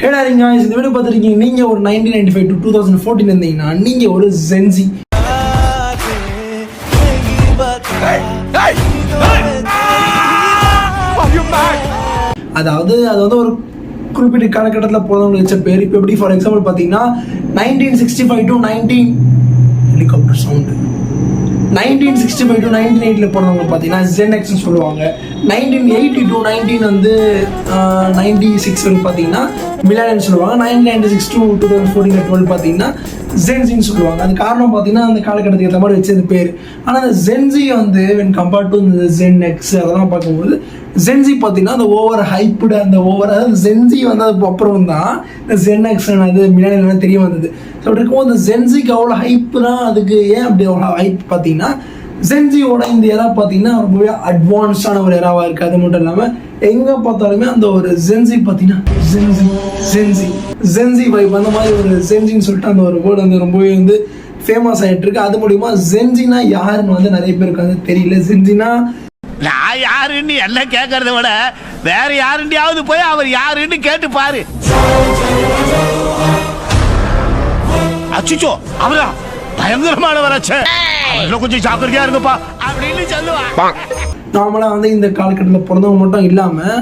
ஹேடாரிங்க இந்த வீடியோ பார்த்துருக்கீங்க. நீங்கள் ஒரு nineteen ninety five to two thousand fourteen இருந்தீங்கன்னா நீங்கள் ஒரு ஜென்சி அதாவது அது வந்து ஒரு குறிப்பிட்ட காலகட்டத்தில் பிறந்தவங்க வச்ச பேர். இப்போ எப்படி ஃபார் எக்ஸாம்பிள் பார்த்தீங்கன்னா nineteen sixty five to nineteen helicopter sound nineteen sixty five to nineteen எயிட்டில் பிறந்தவங்க பார்த்தீங்கன்னா ஜென் எக்ஸ்னு சொல்லுவாங்க. நைன்டீன் எயிட்டி டு நைன்டீன் வந்து நைன்டி சிக்ஸ் வந்து பார்த்தீங்கன்னா மிலானு சொல்லுவாங்க. Nineteen ninety six to two thousand fourteen twelve பார்த்தீங்கன்னா ஜென்சின்னு சொல்லுவாங்க. அது காரணம் பார்த்தீங்கன்னா அந்த காலகட்டத்துக்கு ஏற்ற மாதிரி வச்சது பேர். ஆனால் அந்த ஜென்சி வந்து வென் கம்பேர்ட் டு இந்த ஜென் எக்ஸ் அதெல்லாம் பார்க்கும்போது ஜென்சி பார்த்தீங்கன்னா அந்த ஓவர் ஹைப்புடு அந்த ஓவர் அதாவது ஜென்சி வந்து அப்புறம் தான் இந்த ஜென் எக்ஸ் அது மிலானியன் தெரிய வந்தது. ஸோ அப்படி இருக்கும்போது அந்த ஜென்சிக்கு அவ்வளோ ஹைப்புனா அதுக்கு ஏன் அப்படி அவ்வளோ ஹைப் பார்த்தீங்கன்னா ஜென்சியோட இந்த எரா பார்த்தீங்கன்னா ரொம்பவே அட்வான்ஸ்டான ஒரு எராவாக இருக்குது அது மட்டும் இல்லாமல் எங்கே பார்த்தாலுமே அந்த ஒரு ஜென்சி பார்த்தீங்கன்னா ஜென்சி ஜென்சி ஜென்சி வைப் அந்த மாதிரி ஒரு ஜென்சின்னு சொல்லிட்டு அந்த ஒரு வேர்டு வந்து ரொம்பவே வந்து ஃபேமஸ் ஆகிட்டு இருக்கு. அது மூலிமா ஜென்சினா யாருன்னு வந்து நிறைய பேருக்கு வந்து தெரியல. ஜென்சினா நான் யாருன்னு எல்லாம் கேட்கறத விட வேற யாருண்டியாவது போய் அவர் யாருன்னு கேட்டு பாரு. அச்சுச்சோ அவரா? பயங்கரமானவராச்சே அவர்ல கொஞ்சம் ஜாக்கிரதையா இருங்கப்பா அப்படின்னு சொல்லுவா நார்மலாக வந்து இந்த காலகட்டத்தில் பிறந்தவங்க மட்டும் இல்லாமல்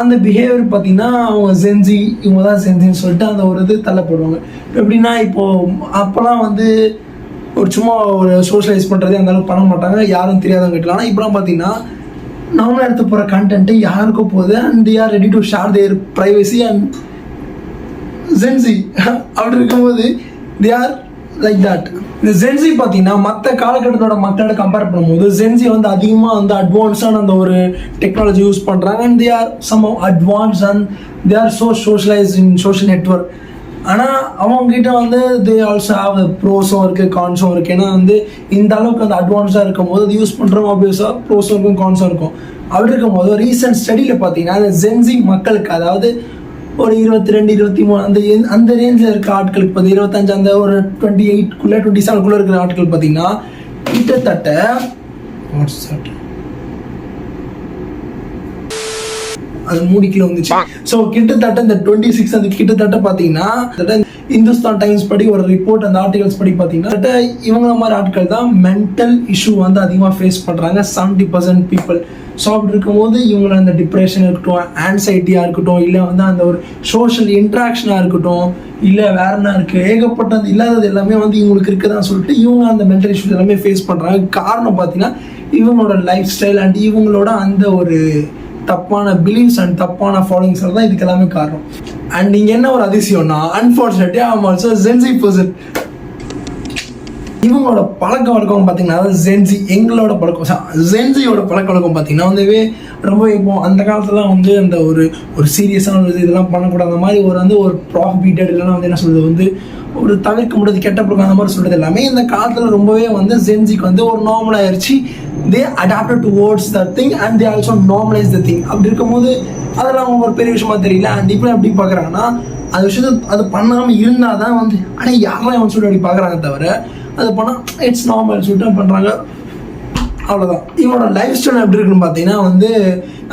அந்த பிஹேவியர் பார்த்தீங்கன்னா அவங்க செஞ்சி இவங்க தான் செஞ்சின்னு சொல்லிட்டு அந்த ஒரு இது தள்ளப்படுவாங்க. எப்படின்னா இப்போது அப்போல்லாம் வந்து ஒரு சும்மா ஒரு சோஷியலைஸ் பண்ணுறதே அந்த அளவுக்கு பண்ண மாட்டாங்க. யாரும் தெரியாதவங்க கிட்ட ஆனால் இப்போலாம் பார்த்தீங்கன்னா நார்மலாக எடுத்து போகிற கண்டென்ட்டு யாருக்கும் போகுது. And they are ready to share their privacy and gen z அப்படி இருக்கும்போது தே ஆர் லைக் தட் இந்த ஜென்சி பார்த்தீங்கன்னா மற்ற காலகட்டத்தோட மக்களோட கம்பேர் பண்ணும்போது ஜென்சி வந்து அதிகமாக வந்து அட்வான்ஸான அந்த ஒரு டெக்னாலஜி யூஸ் பண்ணுறாங்க and they are some advance and they are so socialise in social network ஆனால் அவங்ககிட்ட வந்து தே ஆல்சோ ஹாவ் ப்ரோஸும் இருக்குது கான்ஸும் இருக்குது ஏன்னா வந்து இந்த அளவுக்கு அந்த அட்வான்ஸாக இருக்கும் போது அது யூஸ் பண்ணுறவங்க ஆப்வியஸாக ப்ரோஸும் இருக்கும் கான்ஸும் இருக்கும். அப்படி இருக்கும்போது ரீசெண்ட் ஸ்டடியில் பார்த்தீங்கன்னா அந்த ஜென்சி மக்களுக்கு அதாவது ஒரு இருபத்தி ரெண்டு இருபத்தி மூணு அந்த அந்த ரேஞ்சில் இருக்க ஆட்களுக்கு பார்த்து இருபத்தஞ்சு அந்த ஒரு டுவெண்ட்டி எயிட்குள்ளே டுவெண்ட்டி செவனுக்குள்ளே இருக்கிற ஆட்கள் பார்த்தீங்கன்னா கிட்டத்தட்ட அது மூணு கிலோ வந்துச்சு. ஸோ கிட்டத்தட்ட இந்த டுவெண்ட்டி சிக்ஸ் அந்த கிட்டத்தட்ட பார்த்தீங்கன்னா இந்துஸ்தான் டைம்ஸ் படி ஒரு ரிப்போர்ட் அந்த ஆர்டிகல்ஸ் படி பார்த்தீங்கன்னா இவங்கள மாதிரி ஆட்கள் தான் மென்டல் இஷ்யூ வந்து அதிகமாக ஃபேஸ் பண்ணுறாங்க செவன்ட்டி பர்சன்ட் பீப்புள் ஸோ அப்படி இருக்கும்போது இவங்கள அந்த டிப்ரெஷன் இருக்கட்டும் ஆன்சைட்டியாக இருக்கட்டும் இல்லை வந்து அந்த ஒரு சோஷியல் இன்ட்ராக்ஷனாக இருக்கட்டும் இல்லை வேற என்ன இருக்குது ஏகப்பட்ட அந்த இல்லாதது எல்லாமே வந்து இவங்களுக்கு இருக்குதான்னு சொல்லிட்டு இவங்க அந்த மென்டல் இஷ்யூஸ் எல்லாமே ஃபேஸ் பண்ணுறாங்க காரணம் பார்த்தீங்கன்னா இவங்களோட லைஃப் ஸ்டைல் அண்ட் இவங்களோட அந்த ஒரு தப்பான பிலீவ்ஸ் அண்ட் தப்பான ஃபாலோயிங்ஸ் தான் இதுக்கு எல்லாமே காரணம். அண்ட் நீங்கள் என்ன ஒரு அதிசயம்னா unfortunately am also gen z person இவங்களோட பழக்க வழக்கம் பார்த்தீங்கன்னா அதாவது ஜென்சி எங்களோட பழக்கம் ஜென்சியோட பழக்க வழக்கம் பார்த்தீங்கன்னா வந்து ரொம்ப இப்போ அந்த காலத்துலாம் வந்து அந்த ஒரு ஒரு சீரியஸான ஒரு இதெல்லாம் பண்ணக்கூடாது. அந்த மாதிரி ஒரு வந்து ஒரு ப்ராஃபிட்டட் இல்லைன்னா வந்து என்ன சொல்றது வந்து ஒரு தவிர்க்க முடியாது கெட்ட பழக்கம் அந்த மாதிரி சொல்கிறது எல்லாமே இந்த காலத்தில் ரொம்பவே வந்து ஜென்சிக்கு வந்து ஒரு நார்மல் ஆயிடுச்சு they adapted towards the thing and they also normalise the thing அப்படி இருக்கும்போது அதெல்லாம் அவங்க ஒரு பெரிய விஷயமா தெரியல. அண்ட் இப்போ எப்படி பார்க்குறாங்கன்னா அது விஷயத்த அது பண்ணாமல் இருந்தால் தான் வந்து ஆனால் யாரெல்லாம் அவன் சொல்லிட்டு அப்படி பார்க்குறாங்க தவிர அது பண்ணால் இட்ஸ் நார்மல் சொல்லிட்டு பண்ணுறாங்க அவ்வளோதான் இவனோட லைஃப் ஸ்டைல் எப்படி இருக்குன்னு பார்த்தீங்கன்னா வந்து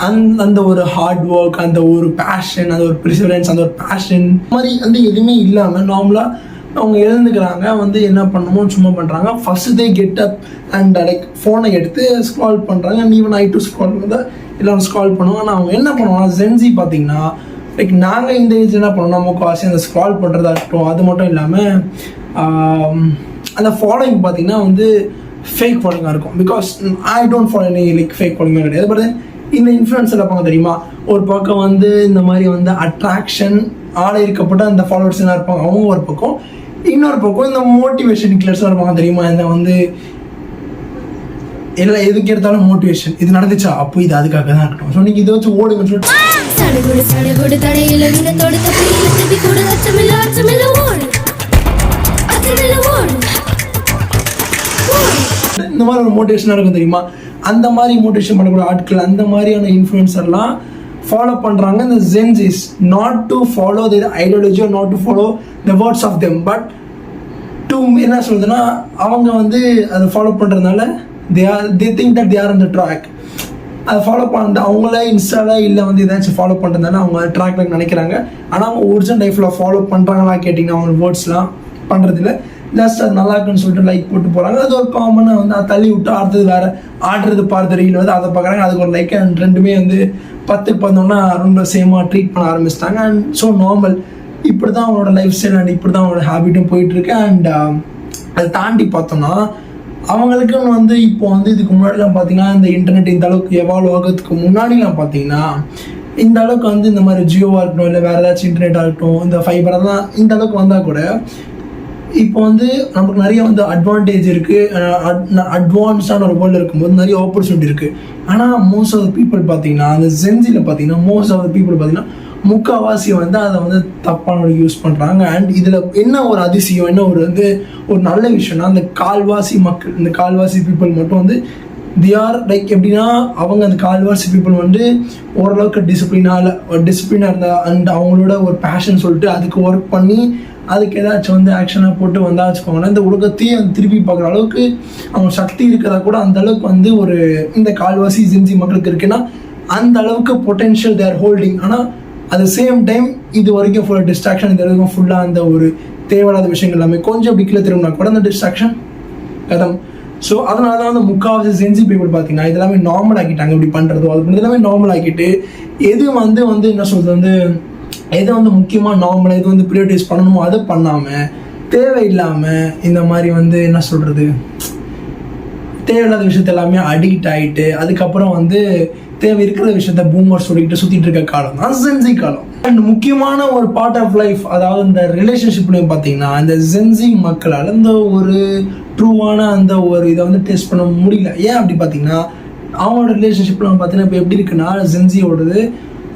அந்த அந்த ஒரு ஹார்ட் ஒர்க் அந்த ஒரு பேஷன் அந்த ஒரு ப்ரிசரன்ஸ் அந்த ஒரு பேஷன் மாதிரி வந்து எதுவுமே இல்லாமல் நார்மலாக அவங்க எழுந்துக்கிறாங்க வந்து என்ன பண்ணணுமோ சும்மா பண்ணுறாங்க first they get up and like ஃபோனை எடுத்து ஸ்க்ரால் பண்ணுறாங்க ஈவன் ஐ டு ஸ்க்ரால் வந்து எல்லாரும் ஸ்க்ரால் பண்ணுவோம் ஆனால் அவங்க என்ன பண்ணுவாங்கன்னா ஜென்சி பார்த்தீங்கன்னா லைக் நாங்கள் இந்த ஏஜ் என்ன பண்ணோம் முக்கால்வாசி அந்த ஸ்க்ரால் பண்ணுறதா இருக்கட்டும் அது மட்டும் இல்லாமல் அந்த ஃபாலோயிங் பார்த்தீங்கன்னா வந்து ஃபேக் ஃபாலோயிங்காக இருக்கும். Because I don't follow any like fake ஃபாலோயிங்காக கிடையாது. பட் இந்த இன்ஃப்ளூயன்ஸில் பார்க்க தெரியுமா? ஒரு பக்கம் வந்து இந்த மாதிரி வந்து அட்ராக்ஷன் ஆள இருக்கப்பட்ட அந்த ஃபாலோவர்ஸ் எல்லாம் இருப்பாங்க அவங்க ஒரு பக்கம். இன்னொரு பக்கம் இந்த மோட்டிவேஷன் கிளர்ஸ்லாம் இருப்பாங்க தெரியுமா? இந்த வந்து எல்லாம் எதுக்கு எடுத்தாலும் மோட்டிவேஷன் இது நடந்துச்சா? அப்போ இது அதுக்காக தான் இருக்கட்டும். ஸோ நீங்கள் இதை வச்சு ஓடுங்கன்னு சொல்லிட்டு இந்த மாதிரி ஒரு மோட்டிவேஷனாக இருக்கும் தெரியுமா? அந்த மாதிரி மோட்டிவேஷன் பண்ணக்கூடிய ஆட்கள் அந்த மாதிரியான இன்ஃப்ளூயன்சர்லாம் ஃபாலோ பண்ணுறாங்க இந்த Gen Z is not to follow their ideology not to follow the words of them but to என்ன சொல்கிறதுனா அவங்க வந்து அதை ஃபாலோ பண்ணுறதுனால they are they think that they are அந்த ட்ராக் அதை ஃபாலோ பண்ணிட்டு அவங்களே இன்ஸ்டால இல்லை வந்து ஏதாச்சும் ஃபாலோ பண்ணுறதுனால அவங்க ட்ராக்ல நினைக்கிறாங்க. ஆனால் அவங்க ஒரிஜினல் லைஃப்பில் ஃபாலோ பண்ணுறாங்களா கேட்டிங்கன்னா அவங்க வேர்ட்ஸ்லாம் பண்ணுறதில்ல ஜஸ்ட் அது நல்லா இருக்குன்னு சொல்லிட்டு லைக் போட்டு போகிறாங்க அது ஒரு காமனாக வந்து அதை தள்ளி விட்டு அடுத்தது வேறு. ஆடுறது பார்த்து ரீல் வந்து அதை பார்க்குறாங்க. அதுக்கு ஒரு லைக் அண்ட் ரெண்டுமே வந்து பத்துக்கு பார்த்தோம்னா ரொம்ப சேமாக ட்ரீட் பண்ண ஆரம்பிச்சிட்டாங்க. அண்ட் ஸோ நார்மல் இப்படி தான் அவனோட லைஃப் ஸ்டைல் அண்ட் இப்படி தான் அவனோட ஹேபிட்டும் போயிட்டுருக்கு அண்ட் um, அதை தாண்டி பார்த்தோம்னா அவங்களுக்குன்னு வந்து இப்போ வந்து இதுக்கு முன்னாடிலாம் பார்த்தீங்கன்னா இந்த இன்டர்நெட் இந்த அளவுக்கு எவால்வ் ஆகிறதுக்கு முன்னாடிலாம் பார்த்தீங்கன்னா இந்த அளவுக்கு வந்து இந்த மாதிரி ஜியோவாக இருக்கட்டும் இல்லை வேறு ஏதாச்சும் இன்டர்நெட்டாக இருக்கட்டும் இந்த ஃபைபராக தான் இந்த அளவுக்கு வந்தால் கூட இப்போ வந்து நமக்கு நிறைய வந்து அட்வான்டேஜ் இருக்குது அட்வான்ஸ்டான ஒரு வேர்ல்டு இருக்கும்போது நிறைய ஆப்பர்ச்சுனிட்டி இருக்குது ஆனால் மோஸ்ட் ஆஃப் த பீப்புள் பார்த்தீங்கன்னா அந்த ஜென்சியில் பார்த்தீங்கன்னா மோஸ்ட் ஆஃப் த பீப்புள் பார்த்தீங்கன்னா முக்கால்வாசி வந்து அதை வந்து தப்பான யூஸ் பண்ணுறாங்க அண்ட் இதில் என்ன ஒரு அதிசயம் என்ன ஒரு வந்து ஒரு நல்ல விஷயம்னா அந்த கால்வாசி மக்கள் இந்த கால்வாசி பீப்புள் மட்டும் வந்து தி ஆர் லைக் எப்படின்னா அவங்க அந்த கால்வாசி பீப்புள் வந்து ஓரளவுக்கு டிசிப்ளினால் டிசிப்ளினாக இருந்தா அண்ட் அவங்களோட ஒரு பேஷன் சொல்லிட்டு அதுக்கு ஒர்க் பண்ணி அதுக்கு ஏதாச்சும் வந்து ஆக்ஷனாக போட்டு வந்தா வச்சுக்கோங்களேன் இந்த உலகத்தையே திருப்பி பார்க்குற அளவுக்கு அவங்க சக்தி இருக்கிறதா கூட அந்த அளவுக்கு வந்து ஒரு இந்த கால்வாசி ஜின்சி மக்களுக்கு இருக்குன்னா அந்த அளவுக்கு பொட்டென்ஷியல் தேர் ஹோல்டிங் ஆனால் அட் சேம் டைம் இது வரைக்கும் ஃபுல்லாக டிஸ்ட்ராக்ஷன் இது வரைக்கும் ஃபுல்லாக அந்த ஒரு தேவையில்லாத விஷயங்கள் எல்லாமே கொஞ்சம் அப்படி கீழே திரும்பினா கூட அந்த டிஸ்ட்ராக்ஷன் கதம். ஸோ அதனால தான் வந்து முக்கால்வாசி செஞ்சு பீப்புள் பார்த்தீங்கன்னா இதெல்லாமே நார்மல் ஆக்கிட்டாங்க. இப்படி பண்ணுறதோ அது இதெல்லாமே நார்மல் ஆக்கிட்டு எது வந்து வந்து என்ன சொல்றது வந்து எதை வந்து முக்கியமாக நார்மல் எது வந்து ப்ரியோரிட்டைஸ் பண்ணணுமோ அதை பண்ணாமல் தேவையில்லாமல் இந்த மாதிரி வந்து என்ன சொல்கிறது தேவையில்லாத விஷயத்த எல்லாமே அடிக்ட் ஆகிட்டு அதுக்கப்புறம் வந்து தேவை இருக்கிற விஷயத்த பூமர் சொல்லிக்கிட்டு சுற்றிட்டு இருக்க காலம். தான் ஜென்சி காலம். அண்ட் முக்கியமான ஒரு பார்ட் ஆஃப் லைஃப் அதாவது இந்த ரிலேஷன்ஷிப்லையும் பார்த்தீங்கன்னா இந்த ஜென்சி மக்களால் இந்த ஒரு ட்ரூவான அந்த ஒரு இதை வந்து டேஸ்ட் பண்ண முடியல. ஏன் அப்படி பார்த்தீங்கன்னா அவங்களோட ரிலேஷன்ஷிப்லாம் பார்த்தீங்கன்னா இப்போ எப்படி இருக்குன்னா ஜென்சியோடது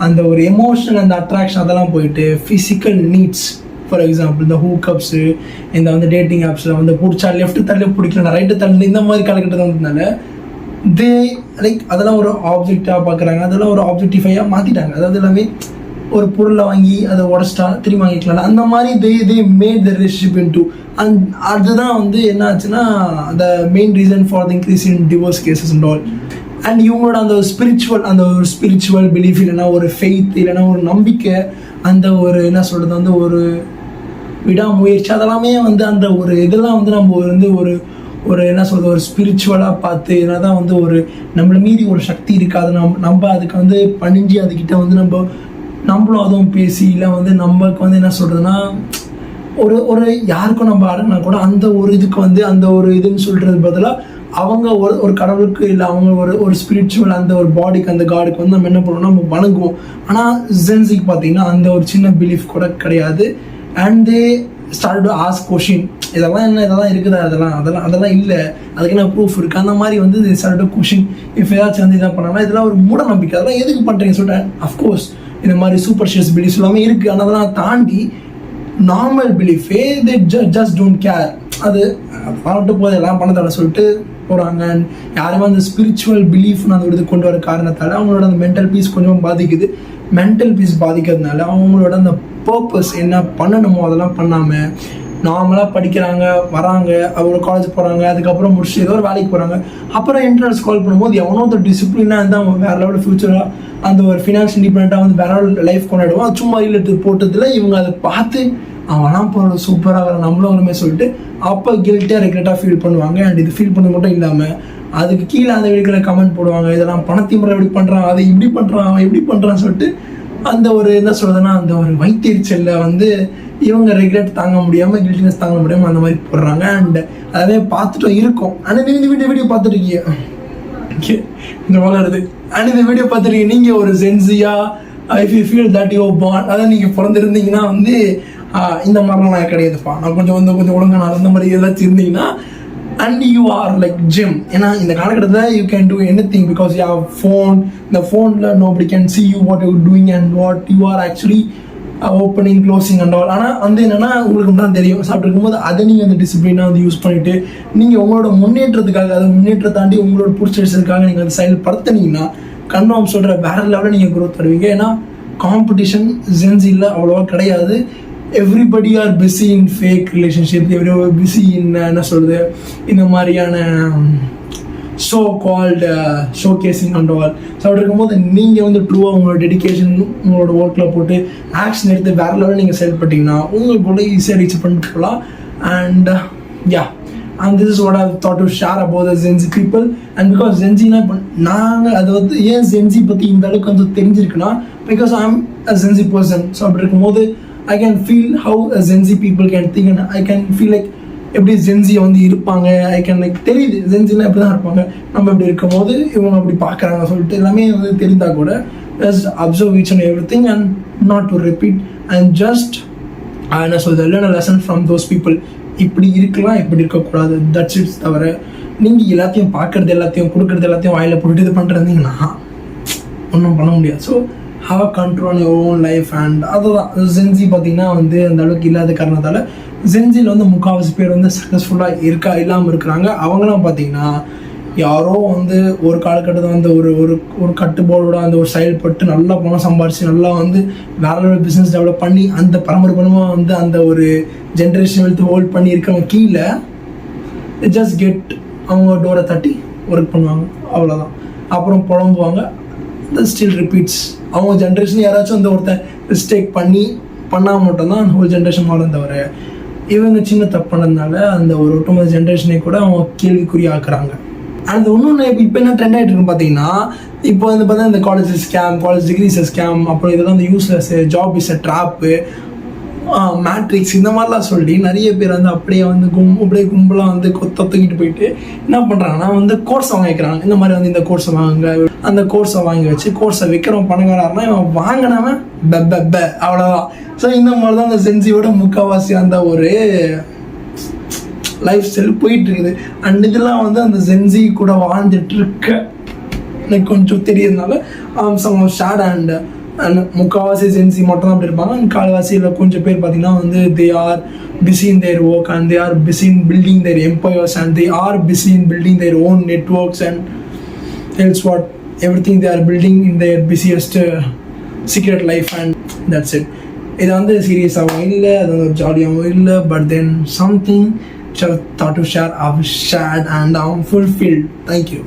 அந்த ஒரு எமோஷனல் அந்த அட்ராக்ஷன் அதெல்லாம் போயிட்டு ஃபிசிக்கல் நீட்ஸ் ஃபார் எக்ஸாம்பிள் இந்த ஹூக்கப்ஸு இந்த வந்து டேட்டிங் ஆப்ஸில் வந்து பிடிச்சா லெஃப்ட் தள்ளி பிடிக்கல ரைட்டு தள்ளி இந்த மாதிரி காலகட்டத்தில் வந்ததுனால தே லைக் அதெல்லாம் ஒரு ஆப்ஜெக்டாக பார்க்குறாங்க. அதெல்லாம் ஒரு ஆப்ஜெக்டிஃபையாக மாற்றிட்டாங்க அதாவது எல்லாமே ஒரு பொருளை வாங்கி அதை உடச்சிட்டா திரும்பி வாங்கிக்கலாம் அந்த மாதிரி they they made the relationship into and அதுதான் வந்து என்ன ஆச்சுன்னா the main reason for the increase in divorce cases and all and இவங்களோட அந்த ஒரு ஸ்பிரிச்சுவல் அந்த ஒரு ஸ்பிரிச்சுவல் பிலீஃப் இல்லைன்னா ஒரு ஃபெய்த் இல்லைன்னா ஒரு நம்பிக்கை அந்த ஒரு என்ன சொல்கிறது வந்து ஒரு விடாமுயற்சி அதெல்லாமே வந்து அந்த ஒரு இதெல்லாம் வந்து நம்ம வந்து ஒரு ஒரு என்ன சொல்றது ஒரு ஸ்பிரிச்சுவலாக பார்த்து தான் வந்து ஒரு நம்மளை மீறி ஒரு சக்தி இருக்காது. நம்ம நம்ம அதுக்கு வந்து பணிஞ்சு அதுக்கிட்ட வந்து நம்ம நம்மளும் அதுவும் பேசி இல்லை வந்து நம்மளுக்கு வந்து என்ன சொல்கிறதுனா ஒரு ஒரு யாருக்கும் நம்ம அடங்கினா கூட அந்த ஒரு இதுக்கு வந்து அந்த ஒரு இதுன்னு சொல்கிறது பதிலாக அவங்க ஒரு ஒரு கடவுளுக்கு இல்லை அவங்க ஒரு ஒரு ஸ்பிரிச்சுவல் அந்த ஒரு பாடிக்கு அந்த காடுக்கு வந்து நம்ம என்ன பண்ணுவோம்னா நம்ம வணங்குவோம். ஆனால் ஜென்சிக்கு பார்த்தீங்கன்னா அந்த ஒரு சின்ன பிலீஃப் கூட கிடையாது. And they start to ask question இதெல்லாம் என்ன இதெல்லாம் இருக்குதா அதெல்லாம் அதெல்லாம் அதெல்லாம் இல்லை. அதுக்கு என்ன ப்ரூஃப் இருக்குது அந்த மாதிரி வந்து இது கொஷின் இஃப் ஏதாச்சும் வந்து இதாக பண்ணாங்கன்னா இதெல்லாம் ஒரு மூட நம்பிக்கை. அதெல்லாம் எதுக்கு பண்ணுறீங்க சொல்லிட்டேன். அஃப்கோர்ஸ் இந்த மாதிரி சூப்பர் ஷியஸ் பிலீஃப்ஸ் எல்லாமே இருக்குது ஆனால் அதெல்லாம் தாண்டி நார்மல் பிலீஃபே தே ஜஸ்ட் டோன்ட் கேர் அது பண்ணிட்டு போது எல்லாம் பண்ணதால சொல்லிட்டு போகிறாங்க அண்ட் யாருமே அந்த ஸ்பிரிச்சுவல் பிலீஃப்னு அந்த இது கொண்டு வர காரணத்தால் அவங்களோட அந்த மென்டல் பீஸ் கொஞ்சம் பாதிக்குது. மென்டல் பீஸ் பாதிக்கிறதுனால அவங்களோட அந்த பர்பஸ் என்ன பண்ணணுமோ அதெல்லாம் பண்ணாமல் நார்மலாக படிக்கிறாங்க வராங்க அவங்க காலேஜ் போகிறாங்க அதுக்கப்புறம் முடிச்சு ஏதோ ஒரு வேலைக்கு போகிறாங்க அப்புறம் என்ட்ரன்ஸ் கால் பண்ணும்போது எவனோ ஒரு டிசிப்ளினாக இருந்தால் அவன் வேறு லெவலில் ஃபியூச்சராக அந்த ஒரு ஃபினான்ஷியல் இண்டிபெண்ட்டாக வந்து வேற லைஃப் கொண்டாடுவான். அது சும்மா இல்லை போட்டதில் இவங்க அதை பார்த்து அவனாம் போகிற சூப்பராக வர நம்மளும் ஒன்றுமே சொல்லிட்டு அப்போ கில்ட்டியாக ரெக்ரெட்டாக ஃபீல் பண்ணுவாங்க. அண்ட் இது ஃபீல் பண்ண மட்டும் இல்லாமல் அதுக்கு கீழே அந்த வீடுகளை கமெண்ட் போடுவாங்க. இதெல்லாம் பணத்திமுறை இப்படி பண்ணுறான் அதை இப்படி பண்ணுறான் அவன் இப்படி பண்ணுறான்னு சொல்லிட்டு அந்த ஒரு என்ன சொல்கிறதுனா அந்த ஒரு வைத்தறிச்சலில் வந்து இவங்க ரெகுலேட் தாங்க முடியாமல் கில்ட்டினஸ் தாங்க முடியாமல் அந்த மாதிரி போடுறாங்க. அண்ட் அதே பார்த்துட்டும் இருக்கும். ஆனால் இந்த வீடியோ வீடியோ பார்த்துருக்கீங்க ஓகே இந்த வளருது. அண்ட் இந்த வீடியோ பார்த்துருக்கீங்க நீங்கள் ஒரு சென்சியா I you feel that you born அதான் நீங்கள் பிறந்திருந்தீங்கன்னா வந்து இந்த மாதிரிலாம் நான் கிடையாதுப்பா. நான் கொஞ்சம் வந்து கொஞ்சம் ஒழுங்காக நான் அந்த மாதிரி ஏதாச்சும் இருந்தீங்கன்னா and you are like gym ஏன்னா இந்த காலகட்டத்தில் you can do anything because you have phone இந்த ஃபோனில் nobody can see you what you doing and what you are actually opening closing and all ஆனால் வந்து என்னென்னா உங்களுக்கு தான் தெரியும். சாப்பிட்டு இருக்கும்போது அதை நீங்கள் அந்த டிசிப்ளினாக வந்து யூஸ் பண்ணிவிட்டு நீங்கள் உங்களோட முன்னேற்றத்துக்காக அதை முன்னேற்றம் தாண்டி உங்களோட பிடிச்ச விஷயத்துக்காக நீங்கள் அதை செயல்படுத்துனீங்கன்னா கன்ஃபார்ம் சொல்கிற வேறு லெவலில் நீங்கள் குரோத் தருவீங்க. ஏன்னா காம்படிஷன் ஜென்ஸில் அவ்வளோவா கிடையாது. Everybody are busy in fake relationship every busy in என்ன சொல்கிறது இந்த மாதிரியான show called show casing and all so அப்படி இருக்கும்போது நீங்கள் வந்து ட்ரூவாக உங்களோட டெடிகேஷன் உங்களோட ஒர்க்கில் போட்டு ஆக்ஷன் எடுத்து வேற லெவலில் நீங்கள் செயல்பட்டிங்கன்னா உங்களுக்கு கூட ஈஸியாக ரீச் பண்ணிட்டு போகலாம் and yeah and this is what I thought to share about the Gen Z people and because ஜென்சினா இப்போ நாங்கள் அது வந்து ஏன் ஜென்சி பற்றி இந்த அளவுக்கு வந்து தெரிஞ்சிருக்குன்னா பிகாஸ் ஐ ஆம் அ ஜென்சி பர்சன் ஸோ அப்படி இருக்கும்போது I can feel how a Gen Z people can think and I can feel like எப்படி ஜென்சி வந்து இருப்பாங்க? ஐ கேன் லைக் தெரியுது. ஜென்சினா எப்படி தான் இருப்பாங்க? நம்ம இப்படி இருக்கும் போது இவங்க அப்படி பார்க்குறாங்க சொல்லிட்டு எல்லாமே வந்து தெரிந்தா கூட just observe each and every thing and not to repeat and just என்ன சொல்றது? Learn lesson from those people இப்படி இருக்கலாம் இப்படி இருக்கக்கூடாது. தட்ஸ் இட்ஸ் தவிர நீங்கள் எல்லாத்தையும் பார்க்கறது எல்லாத்தையும் கொடுக்குறது எல்லாத்தையும் வாயில போட்டு இது பண்ணுறதுங்கன்னா ஒன்றும் பண்ண முடியாது. So have control own life and அதுதான். ஜென்சி பார்த்தீங்கன்னா வந்து அந்த அளவுக்கு இல்லாத காரணத்தால் ஜென்சியில் வந்து முக்கால்வாசி பேர் வந்து சக்ஸஸ்ஃபுல்லாக இருக்கா இல்லாமல் இருக்கிறாங்க. அவங்களாம் பார்த்தீங்கன்னா யாரோ வந்து ஒரு காலகட்டத்தில் வந்து ஒரு ஒரு ஒரு கட்டுப்பாடோட அந்த ஒரு செயல்பட்டு நல்லா பணம் சம்பாரித்து நல்லா வந்து வேற பிஸ்னஸ் டெவலப் பண்ணி அந்த பரம்பரை பணமாக வந்து அந்த ஒரு ஜென்ரேஷன் வெல்த் ஹோல்ட் பண்ணி இருக்கவங்க கீழே ஜஸ்ட் கெட் அவங்க டோரை தட்டி ஒர்க் பண்ணுவாங்க. அவ்வளோதான் அப்புறம் புலம்புவாங்க ஸ்டில் ரிப்பீட்ஸ் அவங்க ஜென்ரேஷன் யாராச்சும் அந்த ஒருத்தன் மிஸ்டேக் பண்ணி பண்ணால் மட்டும்தான் அந்த ஹோல் ஜென்ரேஷன் மாறும் தவிர இவங்க சின்ன தப்புனதுனால அந்த ஒரு ஒட்டுமொத்த ஜென்ரேஷனை கூட அவங்க கேள்விக்குறி ஆக்குறாங்க. அது ஒன்று இப்போ இப்போ என்ன ட்ரெண்ட் ஆகிட்டு இருக்குன்னு பார்த்தீங்கன்னா இப்போ வந்து பார்த்தீங்கன்னா இந்த college scam college degrees scam அப்புறம் இதெல்லாம் வந்து useless job is a trap matrix இந்த மாதிரிலாம் சொல்லி நிறைய பேர் வந்து அப்படியே வந்து கும் அப்படியே கும்பலாக வந்து கொத்தத்துக்கிட்டு போயிட்டு என்ன பண்ணுறாங்கன்னா வந்து கோர்ஸை வாங்கிக்கிறாங்க. இந்த மாதிரி வந்து இந்த கோர்ஸை வாங்க அந்த கோர்ஸை வாங்கி வச்சு கோர்ஸை விற்கிறவன் பணக்காரனா இவன் வாங்கினவன் பெ பெ பெ அவ்வளோதான் ஸோ இந்த மாதிரி தான் அந்த சென்சியோட முக்கால்வாசி அந்த ஒரு லைஃப் ஸ்டைல் போயிட்டு இருக்குது. அண்ட் இதெல்லாம் வந்து அந்த சென்சி கூட வாழ்ந்துட்டு இருக்க. எனக்கு கொஞ்சம் தெரியறதுனால சம் ஷேட் அண்ட் முக்கால்வாசி ஜென்சி மட்டும் தான் அப்படி இருப்பாங்க. அண்ட் கால்வாசியில் கொஞ்சம் பேர் பார்த்தீங்கன்னா வந்து they are busy in their work and they are busy in building their empires and they are busy in building their own networks and else what everything they are building in their busiest secret life and that's it இது வந்து சீரியஸாகவும் இல்லை அது வந்து ஒரு ஜாலியாகவும் இல்லை but then something thought to share of shade and am fulfil thank you